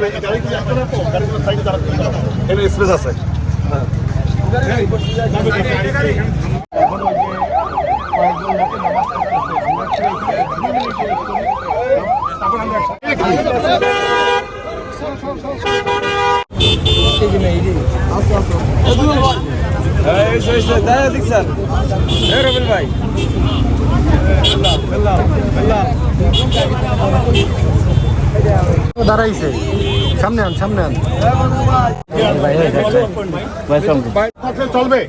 তবে এই গাড়িগুলো একটা না গাড়িগুলো সাইডে দাঁড়াতে এখানে স্পেস আছে। দাঁড়াইছে। সামনে আন সামনে আন। চলবে।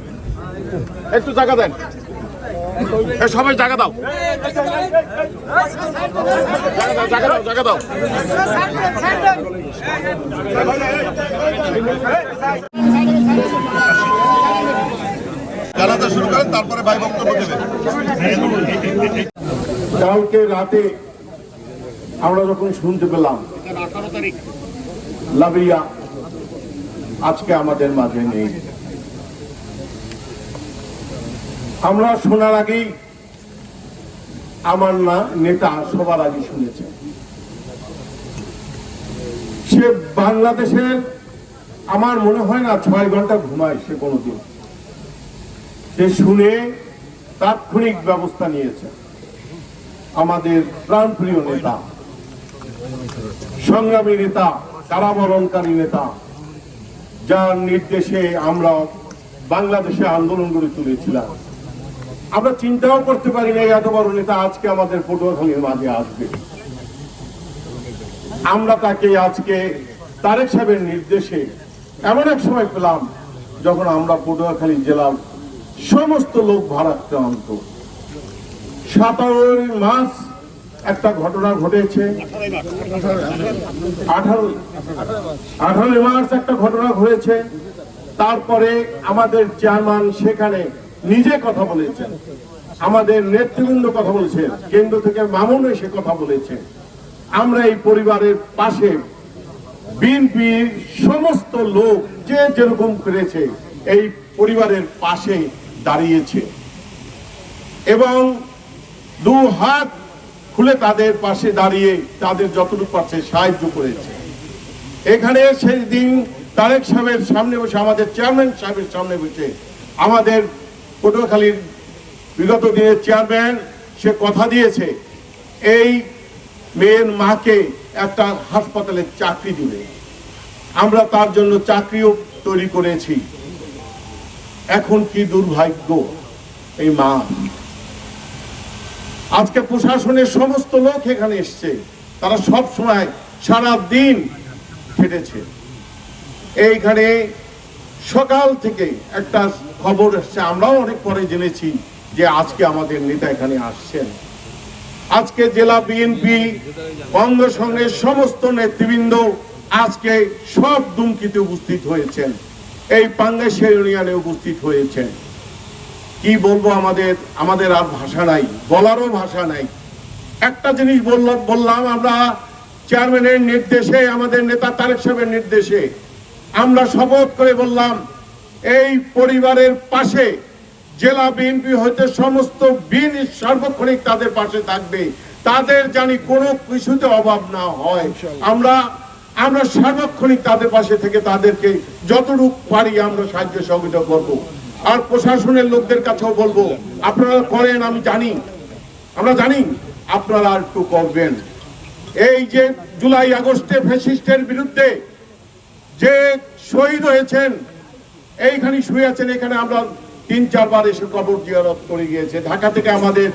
একটু জায়গা দেন। সবাই জায়গা দাও। জায়গা দাও জায়গা শুরু করেন তারপরে ভাই বক্তব্য দেবেন। কালকে রাতে আমরা যখন শুনতে পেলাম লাভিয়া, আজকে আমাদের মাঝে নেই। আমরা শোনার আগেই আমার না, নেতা সবার আগে শুনেছে। সে বাংলাদেশের আমার মনে হয় না ছয় ঘণ্টা ঘুমায় সে কোনোদিন। সে শুনে তাৎক্ষণিক ব্যবস্থা নিয়েছে। আমাদের প্রাণপ্রিয় নেতা, সংগ্রামী নেতা কারাবরণকারী নেতা, যার নির্দেশে আমরা বাংলাদেশে আন্দোলন গড়ে তুলেছিলাম। আমরা চিন্তাও করতে পারি না, এত বড় নেতা আজকে আমাদের পটুয়াখালীর মাঝে আসবে। আমরা তাকে আজকে তারেক সাহেবের নির্দেশে এমন এক সময় পেলাম যখন আমরা পটুয়াখালী জেলার সমস্ত লোক ভারাক্রান্ত। সাতারোই মাস একটা ঘটনা ঘটেছে। আঠারো আঠারোই মার্চ একটা ঘটনা ঘটেছে। তারপরে আমাদের চেয়ারম্যান সেখানে নিজে কথা বলেছেন। আমাদের নেতৃবৃন্দ কথা বলেছেন। কেন্দ্র থেকে মামুন এসে কথা বলেছে আমরা এই পরিবারের পাশে বিএনপির সমস্ত লোক যে যেরকম করেছে এই পরিবারের পাশে দাঁড়িয়েছে। এবং দু হাত খুলে তাদের পাশে দাঁড়িয়ে তাদের যতটুকু পারছে সাহায্য করেছে। এখানে সেই দিন তারেক সাহেবের সামনে বসে, আমাদের চেয়ারম্যান সাহেবের সামনে বসে, আমাদের পটুয়াখালীর বিগত দিনের চেয়ারম্যান, সে কথা দিয়েছে, এই মেয়ের মাকে একটা হাসপাতালে চাকরি দিবে। আমরা তার জন্য চাকরিও তৈরি করেছি। এখন কি দুর্ভাগ্য, এই মা আজকে প্রশাসনের সমস্ত লোক এখানে এসছে। তারা সব সময় সারা দিন খেটেছে এইখানে সকাল থেকে একটা খবর এসছে, আমরাও অনেক পরে জেনেছি যে আজকে আমাদের নেতা এখানে আসছেন। আজকে জেলা বিএনপি কংগ্রেস সঙ্গে সমস্ত নেতৃবৃন্দ আজকে সব দুমকিতে উপস্থিত হয়েছেন। এই পাঙ্গেশ্বর ইউনিয়নে উপস্থিত হয়েছেন। কি বলব আমাদের আমাদের আর ভাষা নাই বলারও ভাষা নাই। একটা জিনিস বললাম বললাম আমরা চেয়ারম্যানের নির্দেশে আমাদের নেতা তারেক সাহেবের নির্দেশে আমরা শপথ করে বললাম এই পরিবারের পাশে জেলা বিএনপি হইতে সমস্ত বিন সার্বক্ষণিক তাদের পাশে থাকবে। তাদের জানি কোনো কিছুতে অভাব না হয়। আমরা আমরা সার্বক্ষণিক তাদের পাশে থেকে তাদেরকে যতটুকু পারি আমরা সাহায্য সহযোগিতা করব। আর প্রশাসনের লোকদের কাছেও বলব, আপনারা করেন, আমি জানি। আমরা জানি, আপনারা আর একটু করবেন। এই যে জুলাই আগস্টে ফ্যাসিস্টের বিরুদ্ধে যে শহীদ হয়েছেন, এইখানে শুয়ে আছেন, এখানে আমরা তিন, চারবার এসে কবর জিয়ারত করে গিয়েছে। ঢাকা থেকে আমাদের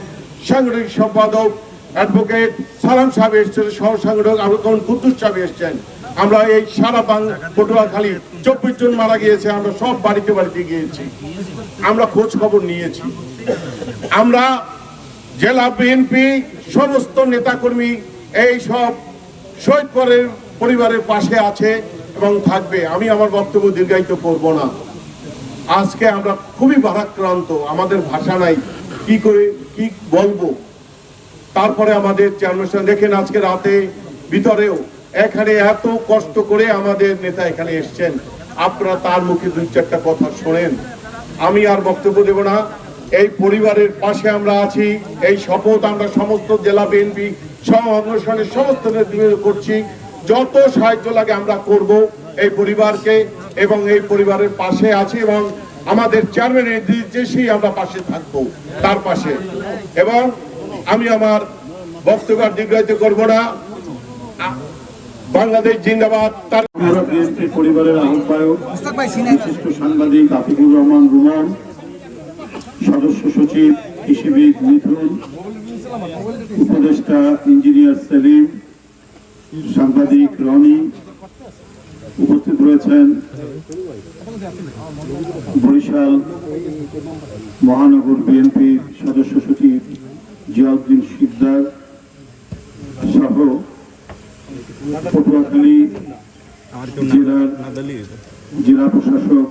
সাংগঠনিক সম্পাদক, অ্যাডভোকেট সালাম সাহেব এসছেন সহ সাংগঠক আবুল কুদ্দুস সাহেব এসছেন। আমরা এই সারা বাং পটুয়াখালী চব্বিশ জন মারা গিয়েছে, আমরা সব বাড়িতে বাড়িতে গিয়েছি। আমরা খোঁজ খবর নিয়েছি। আমরা জেলা বিএনপি সমস্ত নেতাকর্মী এই সব শহীদ পরিবারের পাশে আছে এবং থাকবে। আমি আমার বক্তব্য দীর্ঘায়িত করব না। আজকে আমরা খুবই ভারাক্রান্ত আমাদের ভাষা নাই। কি করে, কি বলব? তারপরে আমাদের চেয়ারম্যান দেখেন আজকে রাতে ভিতরেও এখানে এত কষ্ট করে আমাদের নেতা এখানে এসছেন। আপনারা তার মুখে দুই চারটা কথা শোনেন। আমি আর বক্তব্য দেব না। এই পরিবারের পাশে আমরা আছি। এই শপথ আমরা সমস্ত জেলা বিএনপি সহ অগ্রসনের সমস্ত নেতৃবৃন্দ করছি। যত সাহায্য লাগে আমরা করব এই পরিবারকে এবং এই পরিবারের পাশে আছি এবং আমাদের চেয়ারম্যানের নির্দেশেই আমরা পাশে থাকব তার পাশে। এবং আমি আমার বক্তব্য দীর্ঘায়িত করব না। বাংলাদেশ জিন্দাবাদ তার পরিবারের আহ্বায়ক বিশিষ্ট সাংবাদিক আতিকুর রহমান রুমান সদস্য সচিব কৃষিবিদ মিথুন উপদেষ্টা ইঞ্জিনিয়ার সেলিম সাংবাদিক রনি উপস্থিত রয়েছেন বরিশাল মহানগর বিএনপির সদস্য সচিব জিয়াউদ্দিন শিকদার সহ পটুয়াখালী জেলার জেলা প্রশাসক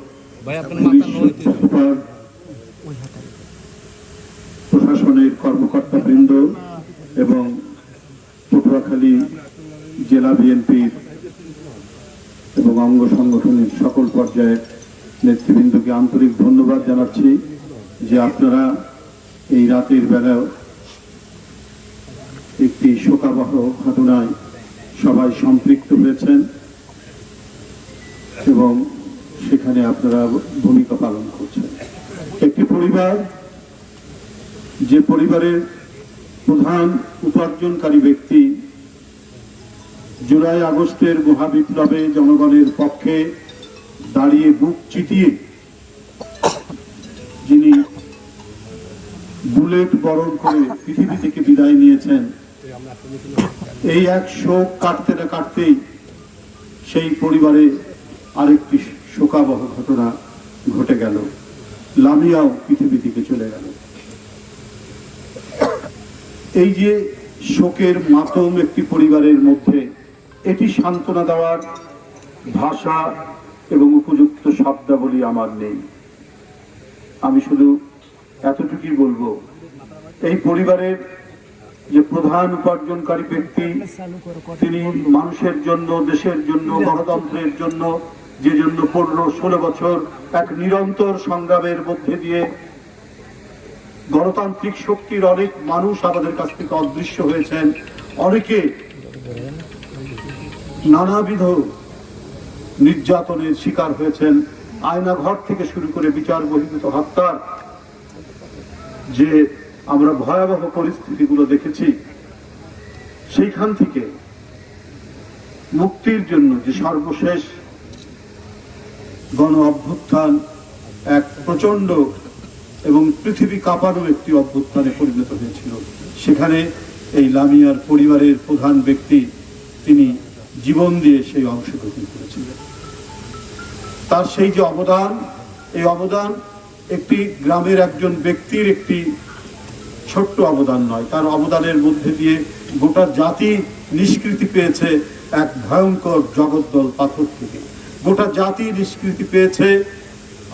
প্রশাসনের কর্মকর্তা বৃন্দ এবং পটুয়াখালী জেলা বিএনপির এবং অঙ্গ সংগঠনের সকল পর্যায়ের নেতৃবৃন্দকে আন্তরিক ধন্যবাদ জানাচ্ছি যে আপনারা এই রাতের বেলাও একটি শোকাবহ ঘটনায় সবাই সম্পৃক্ত হয়েছেন এবং সেখানে আপনারা ভূমিকা পালন করছেন। একটি পরিবার, যে পরিবারের প্রধান উপার্জনকারী ব্যক্তি জুলাই আগস্টের মহাবিপ্লবে জনগণের পক্ষে দাঁড়িয়ে বুক চিতিয়ে যিনি বুলেট বরণ করে পৃথিবী থেকে বিদায় নিয়েছেন এই এক শোক কাটতে না কাটতেই সেই পরিবারে আরেকটি শোকাবহ ঘটনা ঘটে গেল। লামিয়াও পৃথিবী থেকে চলে গেল। এই যে শোকের মাতম একটি পরিবারের মধ্যে, এটি সান্ত্বনা দেওয়ার ভাষা এবং উপযুক্ত শব্দাবলী আমার নেই। আমি শুধু এতটুকুই বলব, এই পরিবারের যে প্রধান উপার্জনকারী ব্যক্তি, তিনি মানুষের জন্য, দেশের জন্য, গণতন্ত্রের জন্য, যে জন্য পনেরো, ষোলো বছর এক নিরন্তর সংগ্রামের মধ্যে দিয়ে গণতান্ত্রিক শক্তির অনেক মানুষ আমাদের কাছ থেকে অদৃশ্য হয়েছেন। অনেকে নানাবিধ নির্যাতনের শিকার হয়েছেন। আয়না ঘর থেকে শুরু করে বিচার বহির্ভূত হত্যার যে আমরা ভয়াবহ পরিস্থিতিগুলো দেখেছি। সেইখান থেকে মুক্তির জন্য যে সর্বশেষ গণ অভ্যুত্থান এক প্রচণ্ড এবং পৃথিবী কাঁপানো একটি অভ্যুত্থানে পরিণত হয়েছিল। সেখানে এই লামিয়ার পরিবারের প্রধান ব্যক্তি তিনি জীবন দিয়ে সেই অংশগ্রহণ করেছিলেন। তার সেই যে অবদান, এই অবদান একটি গ্রামের একজন ব্যক্তির একটি ছোট্ট অবদান নয় তার অবদানের মধ্যে দিয়ে গোটা জাতি নিষ্কৃতি পেয়েছে এক ভয়ঙ্কর জগদ্দল পাথর থেকে। গোটা জাতি নিষ্কৃতি পেয়েছে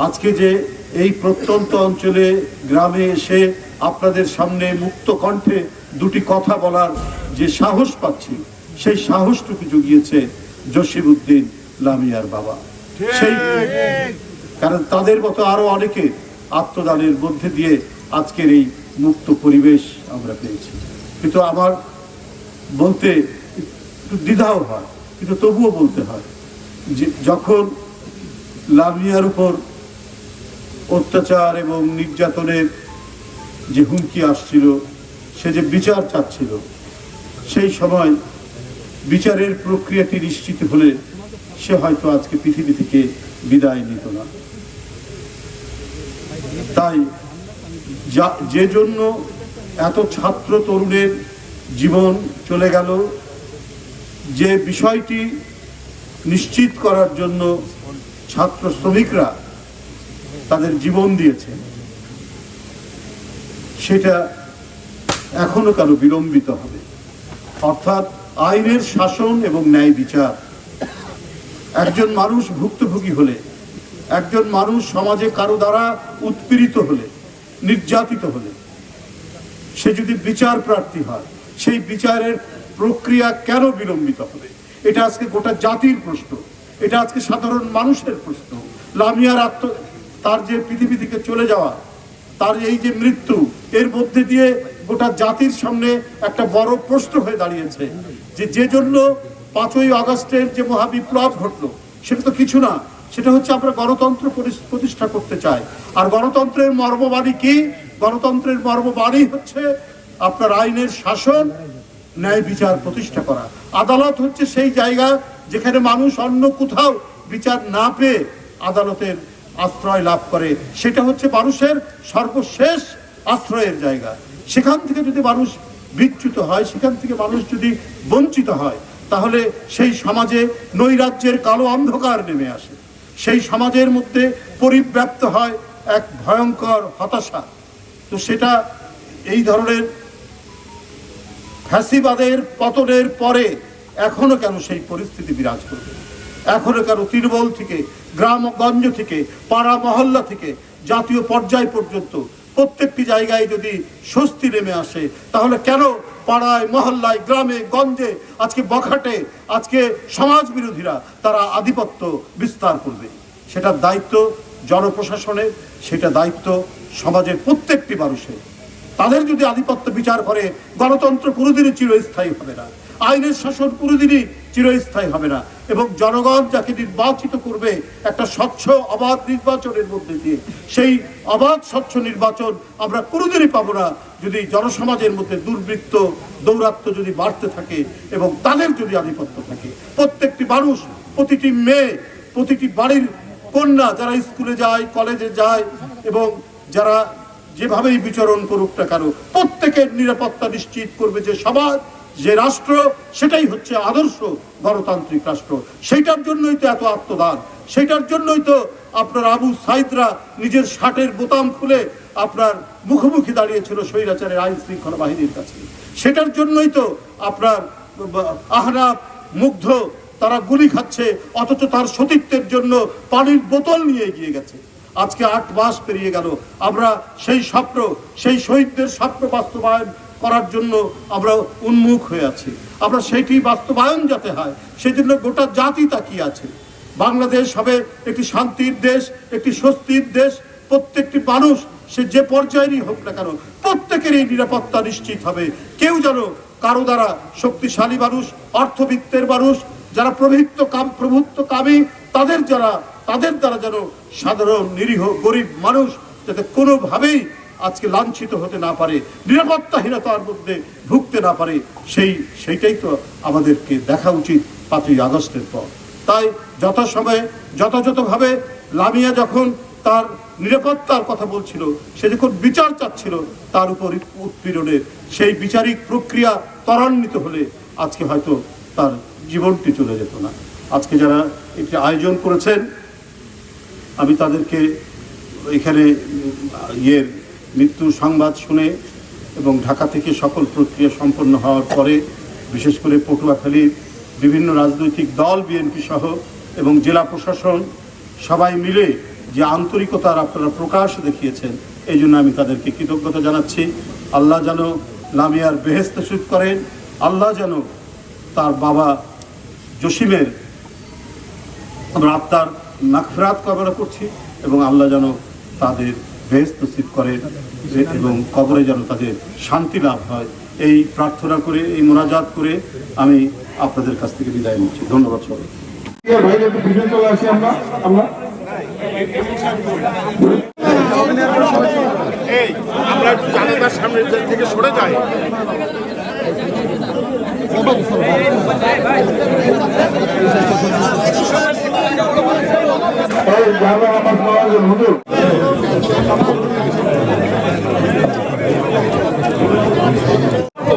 আজকে যে এই প্রত্যন্ত অঞ্চলে গ্রামে এসে আপনাদের সামনে মুক্ত কণ্ঠে দুটি কথা বলার যে সাহস পাচ্ছি সেই সাহসটুকু জুগিয়েছে জসিমউদ্দিন লামিয়ার বাবা। সেই কারণ তাদের মতো আরও অনেকে আত্মদানের মধ্যে দিয়ে আজকের এই মুক্ত পরিবেশ আমরা পেয়েছি। কিন্তু আমার বলতে একটু দ্বিধাও হয়, কিন্তু তবুও বলতে হয় যে যখন লামিয়ার উপর অত্যাচার এবং নির্যাতনের যে হুমকি আসছিল, সে যে বিচার চাচ্ছিল, সেই সময় বিচারের প্রক্রিয়াটি নিশ্চিত হলে সে হয়তো আজকে পৃথিবী থেকে বিদায় নিত না। তাই যা, যে জন্য এত ছাত্র তরুণের জীবন চলে গেল, যে বিষয়টি নিশ্চিত করার জন্য ছাত্র শ্রমিকরা তাদের জীবন দিয়েছে, সেটা এখনও কেন বিলম্বিত হবে। অর্থাৎ আইনের শাসন এবং ন্যায় বিচার। একজন মানুষ ভুক্তভোগী হলে, একজন মানুষ সমাজে কারও দ্বারা উৎপীড়িত হলে নির্যাতিত হলে, সে যদি বিচার প্রার্থী হয়, সেই বিচারের প্রক্রিয়া কেন বিলম্বিত হবে? এটা আজকে গোটা জাতির প্রশ্ন। এটা আজকে সাধারণ মানুষের প্রশ্ন। লামিয়ার আত্ম, তার যে পৃথিবী থেকে চলে যাওয়া, তার এই যে মৃত্যু, এর মধ্যে দিয়ে গোটা জাতির সামনে একটা বড় প্রশ্ন হয়ে দাঁড়িয়েছে যে যে জন্য পাঁচই আগস্টের যে মহাবিপ্লব ঘটলো, সেটা তো কিছু না। সেটা হচ্ছে আমরা গণতন্ত্র প্রতিষ্ঠা করতে চাই। আর গণতন্ত্রের মর্মবাণী কি? গণতন্ত্রের মর্মবাণী হচ্ছে আপনার আইনের শাসন, ন্যায় বিচার প্রতিষ্ঠা করা। আদালত হচ্ছে সেই জায়গা যেখানে মানুষ অন্য কোথাও বিচার না পেয়ে আদালতের আশ্রয় লাভ করে। সেটা হচ্ছে মানুষের সর্বশেষ আশ্রয়ের জায়গা। সেখান থেকে যদি মানুষ বিচ্যুত হয়, সেখান থেকে মানুষ যদি বঞ্চিত হয়, তাহলে সেই সমাজে নৈরাজ্যের কালো অন্ধকার নেমে আসে। সেই সমাজের মধ্যে পরিব্যাপ্ত হয় এক ভয়ঙ্কর হতাশা। তো সেটা এই ধরনের ফ্যাসিবাদের পতনের পরে এখনও কেন সেই পরিস্থিতি বিরাজ করবে? এখনও কেন তৃণমূল থেকে গ্রামগঞ্জ থেকে, পাড়া মহল্লা থেকে জাতীয় পর্যায় পর্যন্ত প্রত্যেকটি জায়গায় যদি স্বস্তি নেমে আসে, তাহলে কেন পাড়ায়, মহল্লায়, গ্রামে, গঞ্জে, আজকে বখাটে, আজকে সমাজ বিরোধীরা তারা আধিপত্য বিস্তার করবে? সেটার দায়িত্ব জনপ্রশাসনের, সেটা দায়িত্ব সমাজের প্রত্যেকটি মানুষের। তাদের যদি আধিপত্য বিচার করে, গণতন্ত্র কোনোদিনই চিরস্থায়ী হবে না। আইনের শাসন কোনোদিনই চিরস্থায়ী হবে না। এবং জনগণ যাকে নির্বাচিত করবে একটা স্বচ্ছ অবাধ নির্বাচনের মধ্যে দিয়ে। সেই অবাধ, স্বচ্ছ নির্বাচন আমরা কোনোদিনই পাবো না যদি জনসমাজের মধ্যে দুর্বৃত্ত, দৌরাত্ম যদি বাড়তে থাকে এবং তাদের যদি আধিপত্য থাকে। প্রত্যেকটি মানুষ, প্রতিটি মেয়ে, প্রতিটি বাড়ির কন্যা যারা স্কুলে যায়, কলেজে যায় এবং যারা যেভাবেই বিচরণ করুক না কেন, প্রত্যেকের নিরাপত্তা নিশ্চিত করবে যে সমাজ যে রাষ্ট্র, সেটাই হচ্ছে আদর্শ গণতান্ত্রিক রাষ্ট্র। সেইটার জন্যই তো এত আত্মদান। সেটার জন্যই তো আপনার আবু সাইদরা নিজের শার্টের বোতাম খুলে আপনার মুখোমুখি দাঁড়িয়েছিল স্বৈরাচারের আইন শৃঙ্খলা বাহিনীর কাছে। সেটার জন্যই তো আপনার আহনাব, মুগ্ধ, তারা গুলি খাচ্ছে, অথচ তার সতীত্বের জন্য পানির বোতল নিয়ে এগিয়ে গেছে। আজকে আট মাস পেরিয়ে গেল। আমরা সেই স্বপ্ন, সেই শহীদদের স্বপ্ন বাস্তবায়ন করার জন্য আমরা উন্মুখ হয়ে আছি। আমরা সেটি বাস্তবায়ন যাতে হয় সেই জন্য গোটা জাতি তাকিয়ে আছে। বাংলাদেশ হবে একটি শান্তির দেশ, একটি স্বস্তির দেশ। প্রত্যেকটি মানুষ, সে যে পর্যায়েরই হোক না কেন প্রত্যেকেরই নিরাপত্তা নিশ্চিত হবে। কেউ যেন কারও দ্বারা শক্তিশালী মানুষ, অর্থবিত্তের মানুষ, যারা প্রভৃত্ত কাম প্রভুত্ব কামী, তাদের যারা, তাদের দ্বারা যেন সাধারণ, নিরীহ, গরিব মানুষ যাতে কোনোভাবেই আজকে লাঞ্ছিত হতে না পারে, নিরাপত্তাহীনতার মধ্যে ভুগতে না পারে, সেই, সেইটাই তো আমাদেরকে দেখা উচিত পাঁচই আগস্টের পর। তাই যথাসময়ে, যথাযথভাবে লামিয়া যখন তার নিরাপত্তার কথা বলছিল, সে যখন বিচার চাচ্ছিল, তার উপর উৎপীড়নের সেই বিচারিক প্রক্রিয়া ত্বরান্বিত হলে আজকে হয়তো তার জীবনটি চলে যেত না। আজকে যারা একটি আয়োজন করেছেন, আমি তাদেরকে এখানে ইয়ের মৃত্যু সংবাদ শুনে এবং ঢাকা থেকে সকল প্রক্রিয়া সম্পন্ন হওয়ার পরে, বিশেষ করে পটুয়াখালীর বিভিন্ন রাজনৈতিক দল, বিএনপি সহ এবং জেলা প্রশাসন সবাই মিলে যে আন্তরিকতার আপনারা প্রকাশ দেখিয়েছেন, এই জন্য আমি তাদেরকে কৃতজ্ঞতা জানাচ্ছি। আল্লাহ যেন লামিয়ার বেহেস্ত সুদ করেন। আল্লাহ যেন তার বাবা জসিমের আমরা আত্মার মাগফিরাত কামনা করছি এবং আল্লাহ যেন তাদের বেহেস্ত স্থিত করে এবং কবরে যেন তাদের শান্তি লাভ হয়। এই প্রার্থনা করে এই মোনাজাত করে আমি আপনাদের কাছ থেকে বিদায় নিচ্ছি। ধন্যবাদ সবাই আমরা আমরা। এই আমরা একটু জানালার সামনে থেকে সরে যাই। আমার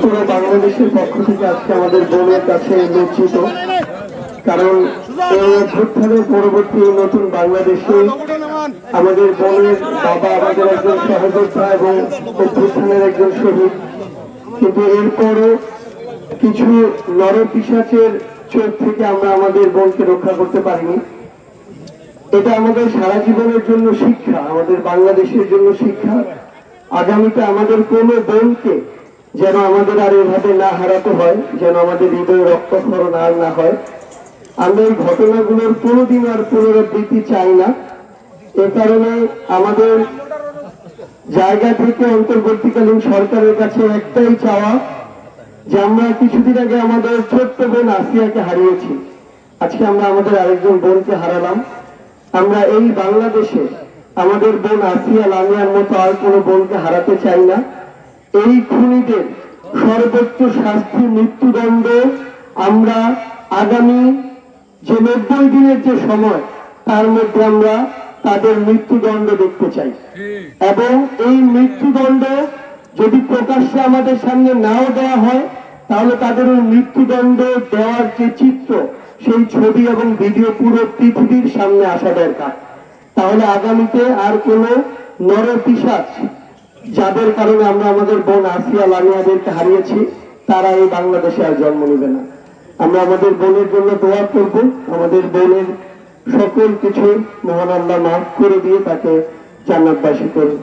পুরো বাংলাদেশের পক্ষ থেকে আজকে আমাদের বোনের কাছে লজ্জিত কারণ অভ্যুত্থানের পরবর্তী নতুন বাংলাদেশে আমাদের বোনের বাবা আমাদের একজন সহযোদ্ধা এবং অভ্যুত্থানের একজন শহীদ। কিন্তু এরপরও কিছু নরপিসাচের চোখ থেকে আমরা আমাদের বোনকে রক্ষা করতে পারিনি। এটা আমাদের সারা জীবনের জন্য শিক্ষা, আমাদের বাংলাদেশের জন্য শিক্ষা। আগামীতে আমাদের কোন বোনকে যেন আমাদের আর এভাবে না হারাতে হয়, যেন আমাদের হৃদয় রক্তক্ষরণ আর না হয়। আমরা এই ঘটনাগুলোর কোনোদিন আর পুনরাবৃত্তি চাই না। এ কারণে আমাদের জায়গা থেকে অন্তর্বর্তীকালীন সরকারের কাছে একটাই চাওয়া যে আমরা কিছুদিন আগে আমাদের ছোট্ট বোন আসিয়াকে হারিয়েছি। আজকে আমরা আমাদের আরেকজন বোনকে হারালাম। আমরা এই বাংলাদেশে আমাদের বোন আসিয়া লামিয়ার মতো আর কোনো বোনকে হারাতে চাই না। এই খুনিদের সর্বোচ্চ শাস্তি মৃত্যুদণ্ড আমরা আগামী যে নব্বই দিনের যে সময়, তার মধ্যে আমরা তাদের মৃত্যুদণ্ড দেখতে চাই। এবং এই মৃত্যুদণ্ড যদি প্রকাশ্যে আমাদের সামনে নাও দেওয়া হয়, তাহলে তাদের ওই মৃত্যুদণ্ড দেওয়ার যে চিত্র সেই ছবি এবং ভিডিও পুরো পৃথিবীর সামনে আসা দরকার। তাহলে আগামীতে আর কোনো নরপিসাচ যাদের কারণে আমরা আমাদের বোন আসিয়া লামিয়াদেরকে হারিয়েছি, তারা এই বাংলাদেশে আর জন্ম নেবে না। আমরা আমাদের বোনের জন্য দোয়া করব। আমাদের বোনের সকল কিছু মহান আল্লাহ মাফ করে দিয়ে তাকে জান্নাতবাসী করুন।